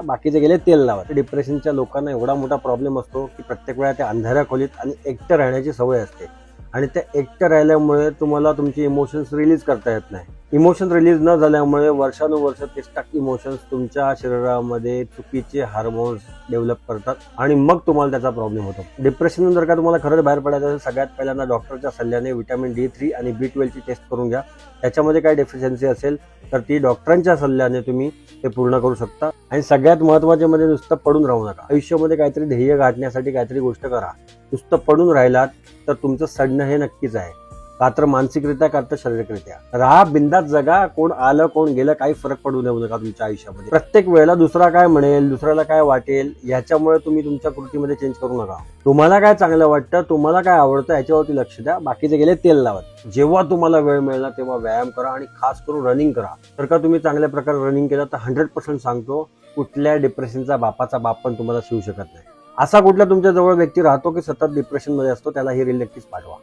बाकीचे गेले तेल लावत. डिप्रेशनच्या लोकांना एवढा मोठा प्रॉब्लेम असतो की प्रत्येक वेळा ते अंधाऱ्या खोलीत आणि एकटं राहण्याची सवय असते. आणि त्या एकटं राहिल्यामुळे तुम्हाला तुमचे इमोशन्स रिलीज करता येत नाही. इमोशन रिलीज न झाल्यामुळे वर्षानुवर्ष ते स्टक इमोशन्स तुमच्या शरीरामध्ये चुकीचे हार्मोन्स डेव्हलप करतात आणि मग तुम्हाला त्याचा प्रॉब्लेम होतो. डिप्रेशन जर का तुम्हाला खरंच बाहेर पडायचं असेल सगळ्यात पहिल्यांदा डॉक्टरच्या सल्ल्याने विटॅमिन डी थ्री आणि बी ट्वेल्वची टेस्ट करून घ्या. त्याच्यामध्ये काय डेफिशियन्सी असेल तर ती डॉक्टरांच्या सल्ल्याने तुम्ही ते पूर्ण करू शकता. आणि सगळ्यात महत्त्वाचे म्हणजे नुसतं पडून राहू नका. आयुष्यामध्ये काहीतरी ध्येय गाठण्यासाठी काहीतरी गोष्ट करा. नुसतं पडून राहिलात तर तुमचं सडणं हे नक्कीच आहे. मात्र मानसिकरित्या का तर शारीरिकरित्या. राहा बिंदात जगा कोण आलं कोण गेलं काही फरक पडू देऊ नका तुमच्या आयुष्यामध्ये? प्रत्येक वेळेला दुसरा काय म्हणेल दुसऱ्याला काय वाटेल याच्यामुळे तुम्ही तुमच्या कृतीमध्ये चेंज करू नका. तुम्हाला काय चांगलं वाटतं तुम्हाला काय आवडतं याच्यावरती लक्ष द्या. बाकीचे गेले तेल लावत जेव्हा तुम्हाला वेळ मिळणार तेव्हा व्यायाम करा आणि खास करून रनिंग करा. तर का तुम्ही चांगल्या प्रकारे रनिंग केलं तर हंड्रेड पर्सेंट सांगतो कुठल्या डिप्रेशनचा बापाचा बाप पण तुम्हाला शिवू शकत नाही. असा कुठला तुमच्या जवळ व्यक्ती राहतो की सतत डिप्रेशनमध्ये असतो त्याला ही रिल नक्कीच पाठवा.